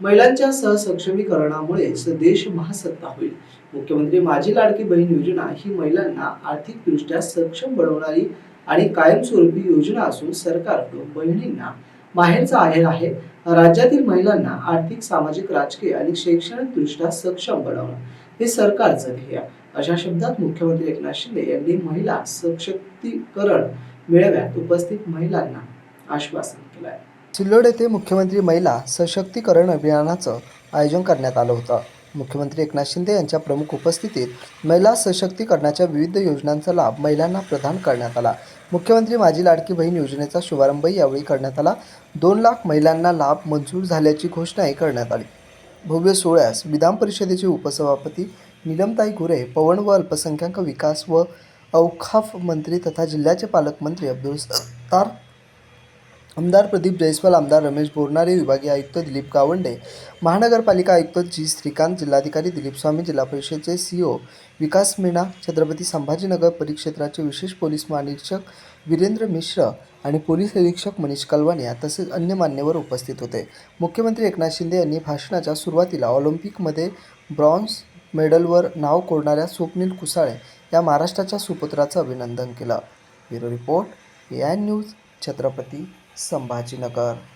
महिलांच्या सहसक्षमीकरणामुळेच देश महासत्ता होईल. मुख्यमंत्री माझी लाडकी बहीण योजना ही महिलांना आर्थिकदृष्ट्या सक्षम बनवणारी आणि कायमस्वरूपी योजना असून सरकारकडून बहिणींना माहेरचा आहेर आहे. राज्यातील महिलांना आर्थिक सामाजिक राजकीय आणि शैक्षणिकदृष्ट्या सक्षम बनवणं हे सरकारचं ध्येय. अशा शब्दात मुख्यमंत्री एकनाथ शिंदे यांनी महिला सशक्तीकरण मेळाव्यात उपस्थित महिलांना आश्वासन केलं आहे सिल्लोड येथे मुख्यमंत्री महिला सशक्तीकरण अभियानाचं आयोजन करण्यात आलं होतं. मुख्यमंत्री एकनाथ शिंदे यांच्या प्रमुख उपस्थितीत महिला सशक्तीकरणाच्या विविध योजनांचा लाभ महिलांना प्रदान करण्यात आला. मुख्यमंत्री माझी लाडकी बहीण योजनेचा शुभारंभही यावेळी करण्यात आला. दोन लाख महिलांना लाभ मंजूर झाल्याची घोषणाही करण्यात आली. भव्य सोहळ्यास विधान परिषदेचे उपसभापती नीलमताई गुरे पवन व अल्पसंख्याक विकास व औखाफ मंत्री तथा जिल्ह्याचे पालकमंत्री अब्दुल सत्तार आमदार प्रदीप जयस्वाल आमदार रमेश बोरणारे विभागीय आयुक्त दिलीप गावंडे महानगरपालिका आयुक्त जी श्रीकांत जिल्हाधिकारी दिलीप स्वामी जिल्हा परिषदेचे सीओ विकास मीणा छत्रपती संभाजीनगर परिक्षेत्राचे विशेष पोलीस महानिरीक्षक वीरेंद्र मिश्र आणि पोलीस निरीक्षक मनीष कलवानिया तसेच अन्य मान्यवर उपस्थित होते. मुख्यमंत्री एकनाथ शिंदे यांनी भाषणाच्या सुरुवातीला ऑलिम्पिकमध्ये ब्रॉन्झ मेडलवर नाव कोरणाऱ्या स्वप्नील कुसाळे या महाराष्ट्राच्या सुपुत्राचं अभिनंदन केलं. Bureau report A I news Chhatrapati Sambhajinagar.